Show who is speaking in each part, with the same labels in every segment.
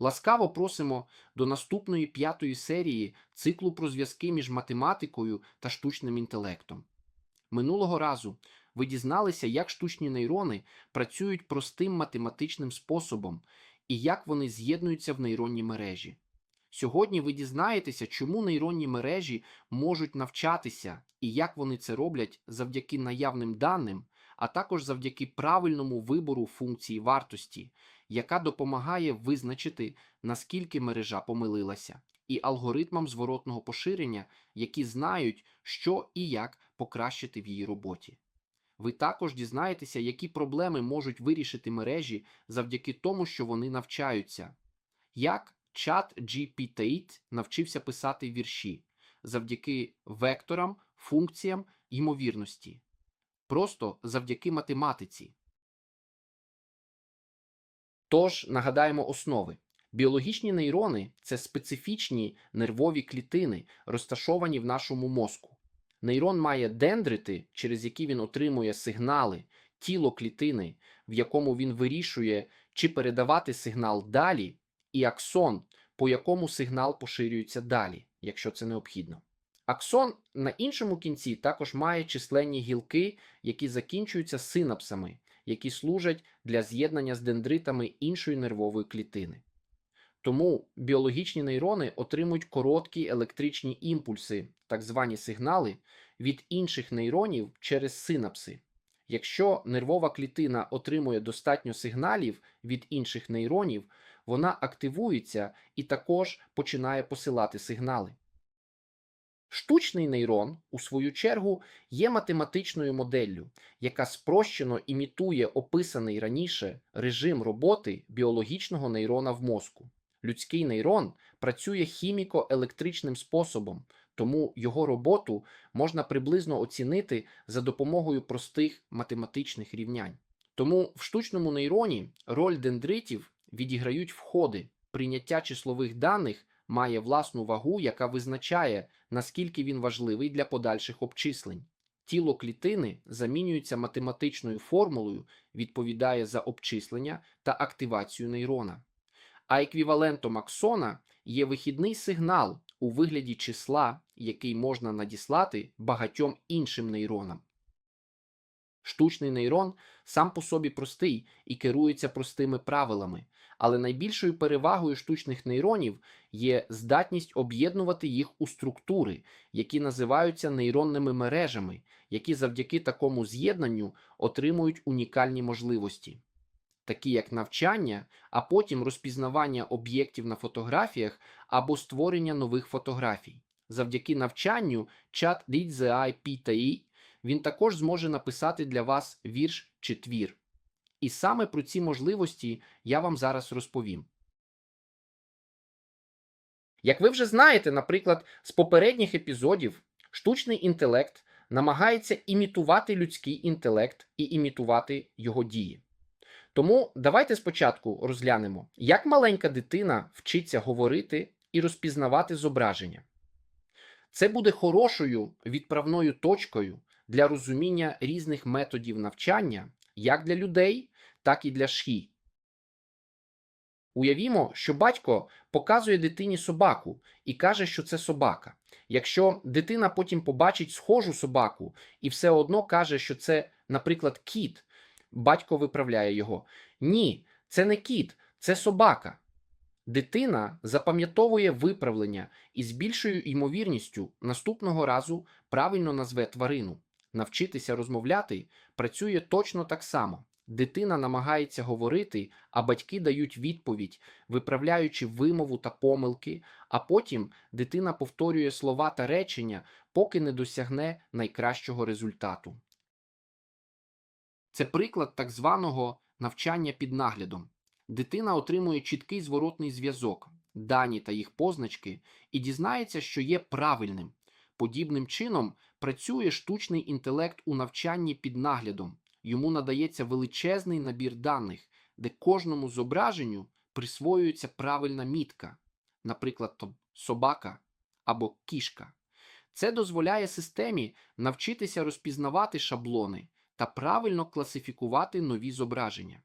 Speaker 1: Ласкаво просимо до наступної п'ятої серії циклу про зв'язки між математикою та штучним інтелектом. Минулого разу ви дізналися, як штучні нейрони працюють простим математичним способом і як вони з'єднуються в нейронні мережі. Сьогодні ви дізнаєтеся, чому нейронні мережі можуть навчатися і як вони це роблять завдяки наявним даним, а також завдяки правильному вибору функції вартості, яка допомагає визначити, наскільки мережа помилилася, і алгоритмам зворотного поширення, які знають, що і як покращити в її роботі. Ви також дізнаєтеся, які проблеми можуть вирішити мережі завдяки тому, що вони навчаються. Як чат GPT навчився писати вірші завдяки векторам, функціям ймовірності. Просто завдяки математиці. Тож нагадаємо основи. Біологічні нейрони це специфічні нервові клітини, розташовані в нашому мозку. Нейрон має дендрити, через які він отримує сигнали, тіло клітини, в якому він вирішує, чи передавати сигнал далі, і аксон, по якому сигнал поширюється далі, якщо це необхідно. Аксон на іншому кінці також має численні гілки, які закінчуються синапсами, які служать для з'єднання з дендритами іншої нервової клітини. Тому біологічні нейрони отримують короткі електричні імпульси, так звані сигнали, від інших нейронів через синапси. Якщо нервова клітина отримує достатньо сигналів від інших нейронів, вона активується і також починає посилати сигнали. Штучний нейрон, у свою чергу, є математичною моделлю, яка спрощено імітує описаний раніше режим роботи біологічного нейрона в мозку. Людський нейрон працює хіміко-електричним способом, тому його роботу можна приблизно оцінити за допомогою простих математичних рівнянь. Тому в штучному нейроні роль дендритів відіграють входи. Прийняття числових даних має власну вагу, яка визначає, наскільки він важливий для подальших обчислень. Тіло клітини замінюється математичною формулою, відповідає за обчислення та активацію нейрона. А еквівалентом аксона є вихідний сигнал у вигляді числа, який можна надіслати багатьом іншим нейронам. Штучний нейрон сам по собі простий і керується простими правилами, але найбільшою перевагою штучних нейронів є здатність об'єднувати їх у структури, які називаються нейронними мережами, які завдяки такому з'єднанню отримують унікальні можливості, такі як навчання, а потім розпізнавання об'єктів на фотографіях або створення нових фотографій. Завдяки навчанню чат Read the Eye PTI він також зможе написати для вас вірш чи твір. І саме про ці можливості я вам зараз розповім. Як ви вже знаєте, наприклад, з попередніх епізодів штучний інтелект намагається імітувати людський інтелект і імітувати його дії. Тому давайте спочатку розглянемо, як маленька дитина вчиться говорити і розпізнавати зображення. Це буде хорошою відправною точкою для розуміння різних методів навчання як для людей, так і для шхі. Уявімо, що батько показує дитині собаку і каже, що це собака. Якщо дитина потім побачить схожу собаку і все одно каже, що це, наприклад, кіт, батько виправляє його. Ні, це не кіт, це собака. Дитина запам'ятовує виправлення і з більшою ймовірністю наступного разу правильно назве тварину. Навчитися розмовляти працює точно так само. Дитина намагається говорити, а батьки дають відповідь, виправляючи вимову та помилки, а потім дитина повторює слова та речення, поки не досягне найкращого результату. Це приклад так званого навчання під наглядом. Дитина отримує чіткий зворотний зв'язок, дані та їх позначки, і дізнається, що є правильним. Подібним чином працює штучний інтелект у навчанні під наглядом. Йому надається величезний набір даних, де кожному зображенню присвоюється правильна мітка, наприклад, собака або кішка. Це дозволяє системі навчитися розпізнавати шаблони та правильно класифікувати нові зображення.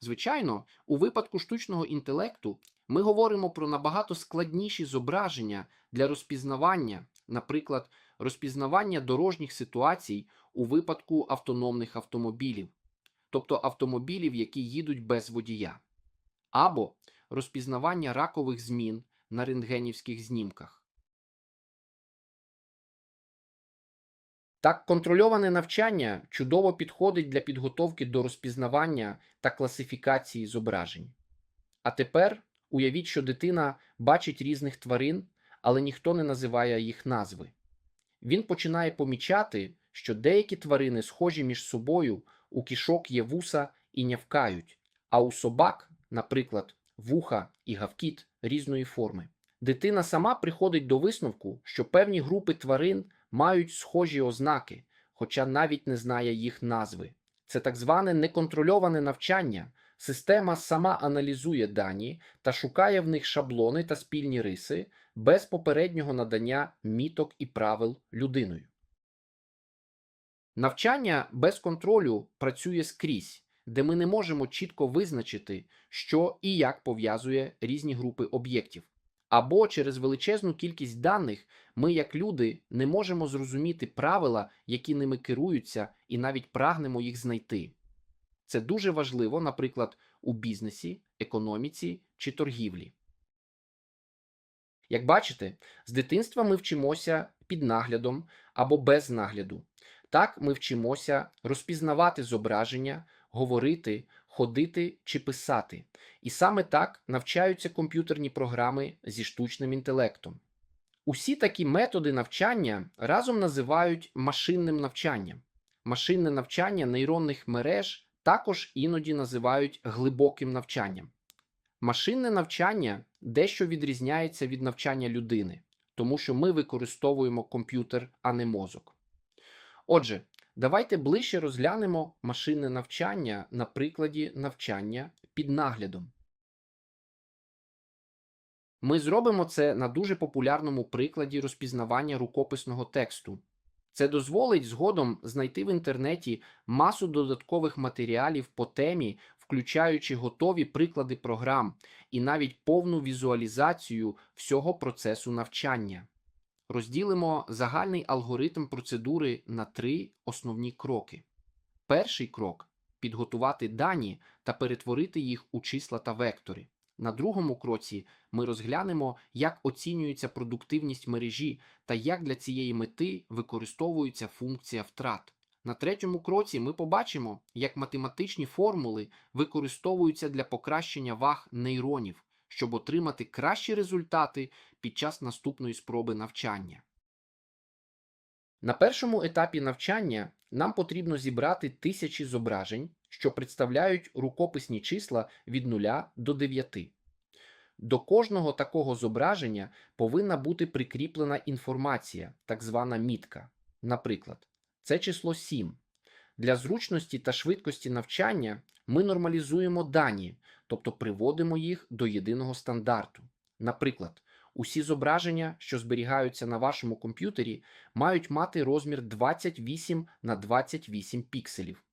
Speaker 1: Звичайно, у випадку штучного інтелекту ми говоримо про набагато складніші зображення для розпізнавання, наприклад, розпізнавання дорожніх ситуацій у випадку автономних автомобілів, тобто автомобілів, які їдуть без водія, або розпізнавання ракових змін на рентгенівських знімках. Так, контрольоване навчання чудово підходить для підготовки до розпізнавання та класифікації зображень. А тепер уявіть, що дитина бачить різних тварин, але ніхто не називає їх назви. Він починає помічати, що деякі тварини схожі між собою, у кішок є вуса і нявкають, а у собак, наприклад, вуха і гавкіт різної форми. Дитина сама приходить до висновку, що певні групи тварин мають схожі ознаки, хоча навіть не знає їх назви. Це так зване неконтрольоване навчання. Система сама аналізує дані та шукає в них шаблони та спільні риси без попереднього надання міток і правил людиною. Навчання без контролю працює скрізь, де ми не можемо чітко визначити, що і як пов'язує різні групи об'єктів. Або через величезну кількість даних ми, як люди, не можемо зрозуміти правила, які ними керуються, і навіть прагнемо їх знайти. Це дуже важливо, наприклад, у бізнесі, економіці чи торгівлі. Як бачите, з дитинства ми вчимося під наглядом або без нагляду. Так ми вчимося розпізнавати зображення, говорити, ходити чи писати. І саме так навчаються комп'ютерні програми зі штучним інтелектом. Усі такі методи навчання разом називають машинним навчанням. Машинне навчання нейронних мереж також іноді називають глибоким навчанням. Машинне навчання дещо відрізняється від навчання людини, тому що ми використовуємо комп'ютер, а не мозок. Отже, давайте ближче розглянемо машинне навчання на прикладі навчання під наглядом. Ми зробимо це на дуже популярному прикладі розпізнавання рукописного тексту. Це дозволить згодом знайти в інтернеті масу додаткових матеріалів по темі, включаючи готові приклади програм і навіть повну візуалізацію всього процесу навчання. Розділимо загальний алгоритм процедури на три основні кроки. Перший крок підготувати дані та перетворити їх у числа та вектори. На другому кроці ми розглянемо, як оцінюється продуктивність мережі та як для цієї мети використовується функція втрат. На третьому кроці ми побачимо, як математичні формули використовуються для покращення ваг нейронів, щоб отримати кращі результати під час наступної спроби навчання. На першому етапі навчання нам потрібно зібрати тисячі зображень, що представляють рукописні числа від 0 до 9. До кожного такого зображення повинна бути прикріплена інформація, так звана мітка. Наприклад, це число 7. Для зручності та швидкості навчання ми нормалізуємо дані, тобто приводимо їх до єдиного стандарту. Наприклад, усі зображення, що зберігаються на вашому комп'ютері, мають мати розмір 28 на 28 пікселів.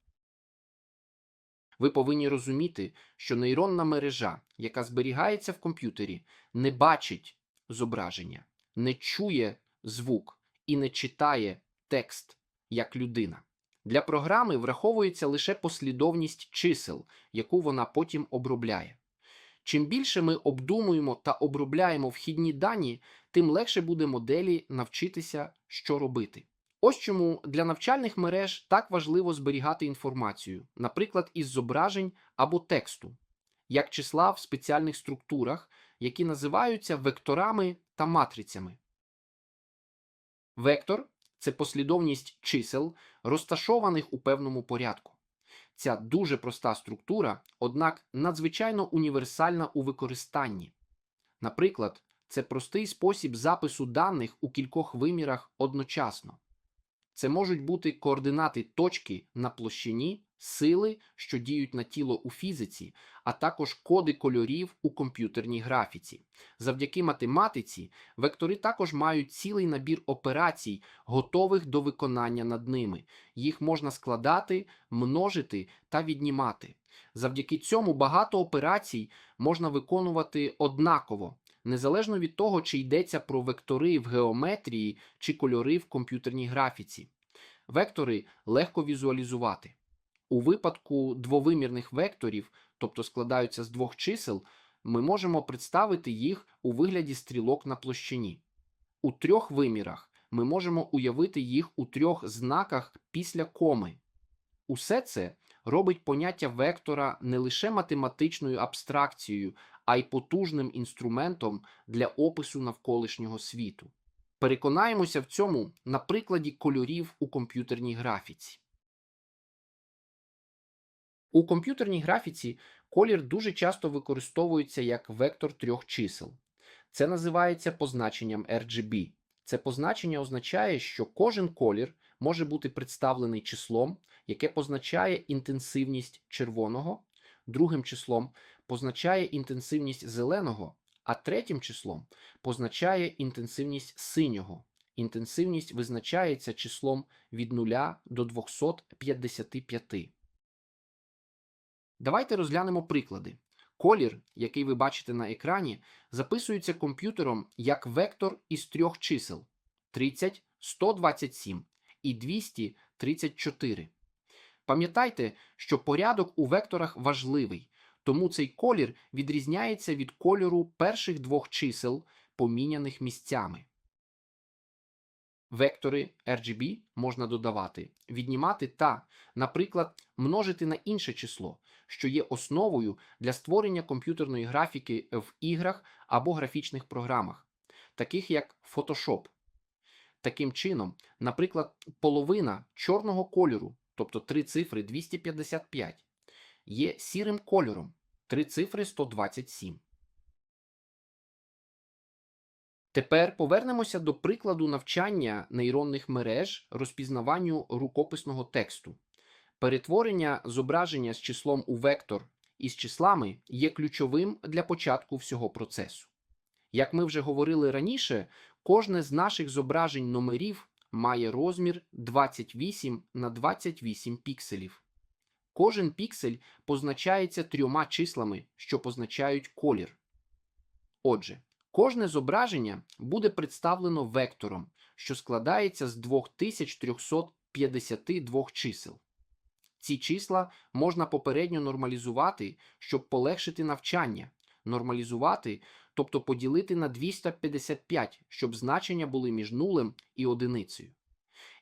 Speaker 1: Ви повинні розуміти, що нейронна мережа, яка зберігається в комп'ютері, не бачить зображення, не чує звук і не читає текст як людина. Для програми враховується лише послідовність чисел, яку вона потім обробляє. Чим більше ми обдумуємо та обробляємо вхідні дані, тим легше буде моделі навчитися, що робити. Ось чому для навчальних мереж так важливо зберігати інформацію, наприклад, із зображень або тексту, як числа в спеціальних структурах, які називаються векторами та матрицями. Вектор це послідовність чисел, розташованих у певному порядку. Ця дуже проста структура, однак надзвичайно універсальна у використанні. Наприклад, це простий спосіб запису даних у кількох вимірах одночасно. Це можуть бути координати точки на площині, сили, що діють на тіло у фізиці, а також коди кольорів у комп'ютерній графіці. Завдяки математиці вектори також мають цілий набір операцій, готових до виконання над ними. Їх можна складати, множити та віднімати. Завдяки цьому багато операцій можна виконувати однаково, незалежно від того, чи йдеться про вектори в геометрії чи кольори в комп'ютерній графіці. Вектори легко візуалізувати. У випадку двовимірних векторів, тобто складаються з двох чисел, ми можемо представити їх у вигляді стрілок на площині. У трьох вимірах ми можемо уявити їх у трьох знаках після коми. Усе це робить поняття вектора не лише математичною абстракцією, а й потужним інструментом для опису навколишнього світу. Переконаємося в цьому на прикладі кольорів у комп'ютерній графіці. У комп'ютерній графіці колір дуже часто використовується як вектор трьох чисел. Це називається позначенням RGB. Це позначення означає, що кожен колір може бути представлений числом, яке позначає інтенсивність червоного, другим числом позначає інтенсивність зеленого, а третім числом позначає інтенсивність синього. Інтенсивність визначається числом від 0 до 255. Давайте розглянемо приклади. Колір, який ви бачите на екрані, записується комп'ютером як вектор із трьох чисел 30, 127 і 234. Пам'ятайте, що порядок у векторах важливий, тому цей колір відрізняється від кольору перших двох чисел, поміняних місцями. Вектори RGB можна додавати, віднімати та, наприклад, множити на інше число, що є основою для створення комп'ютерної графіки в іграх або графічних програмах, таких як Photoshop. Таким чином, наприклад, половина чорного кольору, тобто три цифри 255, є сірим кольором, три цифри 127. Тепер повернемося до прикладу навчання нейронних мереж розпізнаванню рукописного тексту. Перетворення зображення з числом у вектор із числами є ключовим для початку всього процесу. Як ми вже говорили раніше, кожне з наших зображень номерів має розмір 28 на 28 пікселів. Кожен піксель позначається трьома числами, що позначають колір. Отже, кожне зображення буде представлено вектором, що складається з 2352 чисел. Ці числа можна попередньо нормалізувати, щоб полегшити навчання, нормалізувати, тобто поділити на 255, щоб значення були між нулем і одиницею.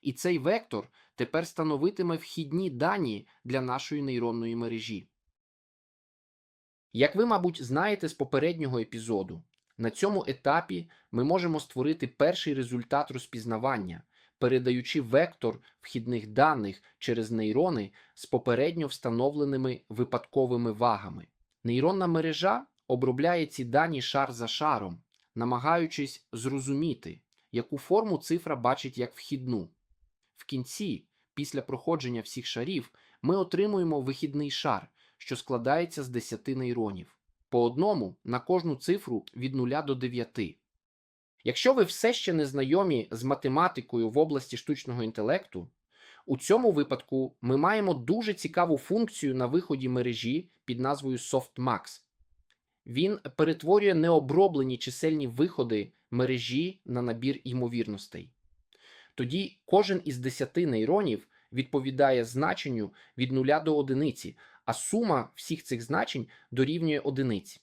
Speaker 1: І цей вектор тепер становитиме вхідні дані для нашої нейронної мережі. Як ви, мабуть, знаєте з попереднього епізоду, на цьому етапі ми можемо створити перший результат розпізнавання, передаючи вектор вхідних даних через нейрони з попередньо встановленими випадковими вагами. Нейронна мережа обробляє ці дані шар за шаром, намагаючись зрозуміти, яку форму цифра бачить як вхідну. В кінці, після проходження всіх шарів, ми отримуємо вихідний шар, що складається з 10 нейронів, по одному на кожну цифру від 0 до 9. Якщо ви все ще не знайомі з математикою в області штучного інтелекту, у цьому випадку ми маємо дуже цікаву функцію на виході мережі під назвою SoftMax. Він перетворює необроблені чисельні виходи мережі на набір ймовірностей. Тоді кожен із 10 нейронів відповідає значенню від 0 до 1, а сума всіх цих значень дорівнює одиниці.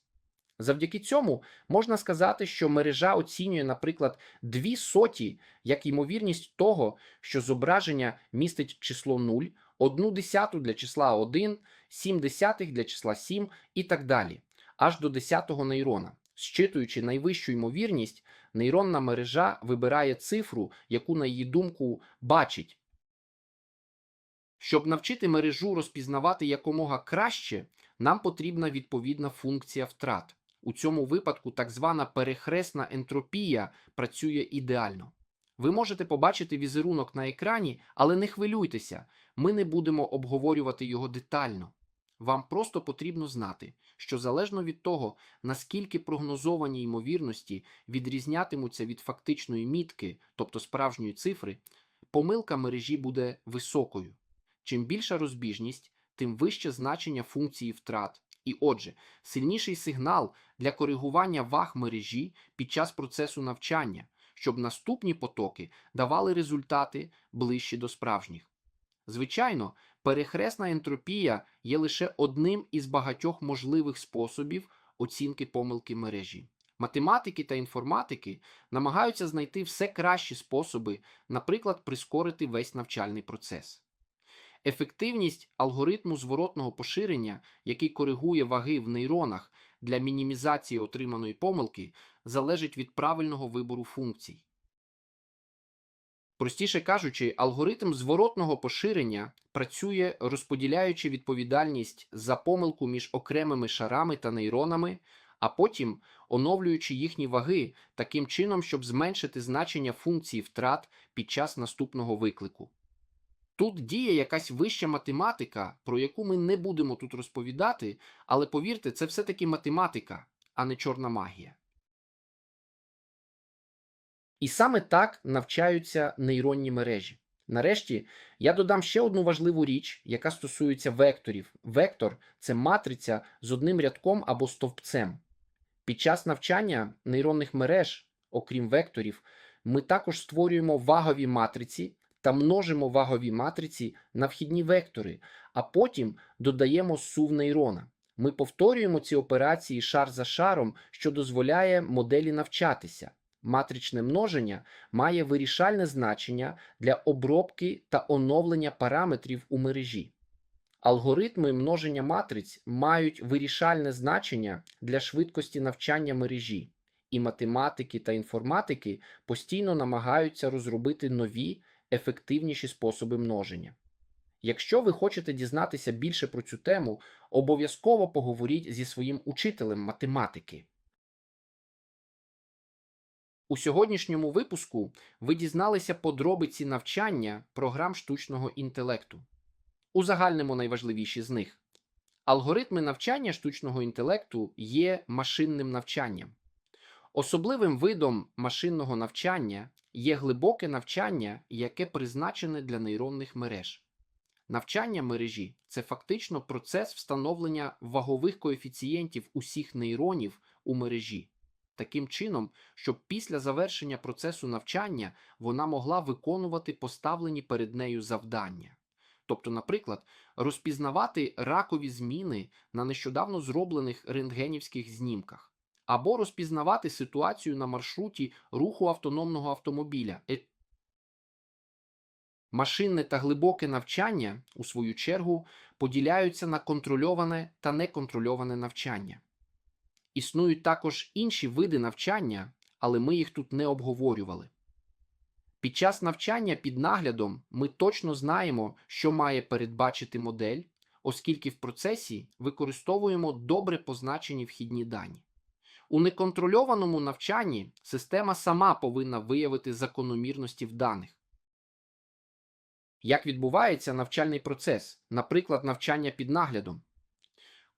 Speaker 1: Завдяки цьому можна сказати, що мережа оцінює, наприклад, дві соті як ймовірність того, що зображення містить число 0, одну десяту для числа 1, 7 десятих для числа 7 і так далі, аж до 10-го нейрона. Щитуючи найвищу ймовірність, нейронна мережа вибирає цифру, яку, на її думку, бачить. Щоб навчити мережу розпізнавати якомога краще, нам потрібна відповідна функція втрат. У цьому випадку так звана перехресна ентропія працює ідеально. Ви можете побачити візерунок на екрані, але не хвилюйтеся, ми не будемо обговорювати його детально. Вам просто потрібно знати, що залежно від того, наскільки прогнозовані ймовірності відрізнятимуться від фактичної мітки, тобто справжньої цифри, помилка мережі буде високою. Чим більша розбіжність, тим вище значення функції втрат. І отже, сильніший сигнал для коригування ваг мережі під час процесу навчання, щоб наступні потоки давали результати ближчі до справжніх. Звичайно, перехресна ентропія є лише одним із багатьох можливих способів оцінки помилки мережі. Математики та інформатики намагаються знайти все кращі способи, наприклад, прискорити весь навчальний процес. Ефективність алгоритму зворотного поширення, який коригує ваги в нейронах для мінімізації отриманої помилки, залежить від правильного вибору функцій. Простіше кажучи, алгоритм зворотного поширення працює розподіляючи відповідальність за помилку між окремими шарами та нейронами, а потім оновлюючи їхні ваги таким чином, щоб зменшити значення функції втрат під час наступного виклику. Тут діє якась вища математика, про яку ми не будемо тут розповідати, але повірте, це все-таки математика, а не чорна магія. І саме так навчаються нейронні мережі. Нарешті я додам ще одну важливу річ, яка стосується векторів. Вектор це матриця з одним рядком або стовпцем. Під час навчання нейронних мереж, окрім векторів, ми також створюємо вагові матриці та множимо вагові матриці на вхідні вектори, а потім додаємо сув нейрона. Ми повторюємо ці операції шар за шаром, що дозволяє моделі навчатися. Матричне множення має вирішальне значення для обробки та оновлення параметрів у мережі. Алгоритми множення матриць мають вирішальне значення для швидкості навчання мережі, і математики та інформатики постійно намагаються розробити нові, ефективніші способи множення. Якщо ви хочете дізнатися більше про цю тему, обов'язково поговоріть зі своїм учителем математики. У сьогоднішньому випуску ви дізналися подробиці навчання програм штучного інтелекту. Узагальнимо найважливіші з них. Алгоритми навчання штучного інтелекту є машинним навчанням. Особливим видом машинного навчання є глибоке навчання, яке призначене для нейронних мереж. Навчання мережі це фактично процес встановлення вагових коефіцієнтів усіх нейронів у мережі, таким чином, щоб після завершення процесу навчання вона могла виконувати поставлені перед нею завдання. Тобто, наприклад, розпізнавати ракові зміни на нещодавно зроблених рентгенівських знімках, або розпізнавати ситуацію на маршруті руху автономного автомобіля. Е, Машинне та глибоке навчання, у свою чергу, поділяються на контрольоване та неконтрольоване навчання. Існують також інші види навчання, але ми їх тут не обговорювали. Під час навчання під наглядом ми точно знаємо, що має передбачити модель, оскільки в процесі використовуємо добре позначені вхідні дані. У неконтрольованому навчанні система сама повинна виявити закономірності в даних. Як відбувається навчальний процес, наприклад, навчання під наглядом?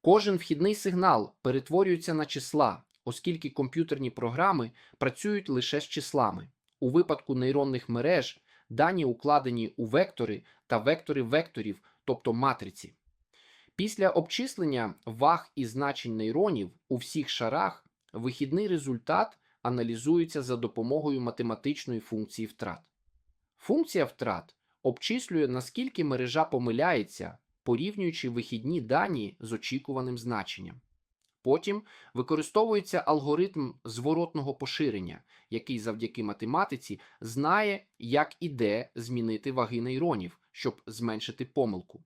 Speaker 1: Кожен вхідний сигнал перетворюється на числа, оскільки комп'ютерні програми працюють лише з числами. У випадку нейронних мереж дані укладені у вектори та вектори векторів, тобто матриці. Після обчислення ваг і значень нейронів у всіх шарах вихідний результат аналізується за допомогою математичної функції втрат. Функція втрат обчислює, наскільки мережа помиляється, порівнюючи вихідні дані з очікуваним значенням. Потім використовується алгоритм зворотного поширення, який завдяки математиці знає, як і де змінити ваги нейронів, щоб зменшити помилку.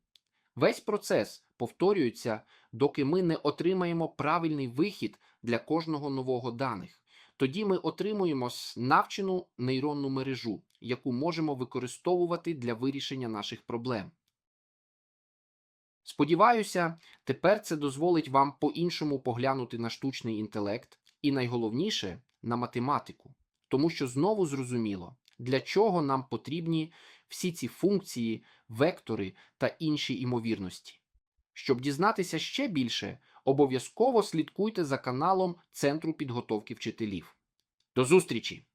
Speaker 1: Весь процес повторюється, доки ми не отримаємо правильний вихід для кожного нового даних. Тоді ми отримуємо навчену нейронну мережу, яку можемо використовувати для вирішення наших проблем. Сподіваюся, тепер це дозволить вам по-іншому поглянути на штучний інтелект і найголовніше на математику, тому що знову зрозуміло, для чого нам потрібні всі ці функції, вектори та інші імовірності. Щоб дізнатися ще більше, обов'язково слідкуйте за каналом Центру підготовки вчителів. До зустрічі!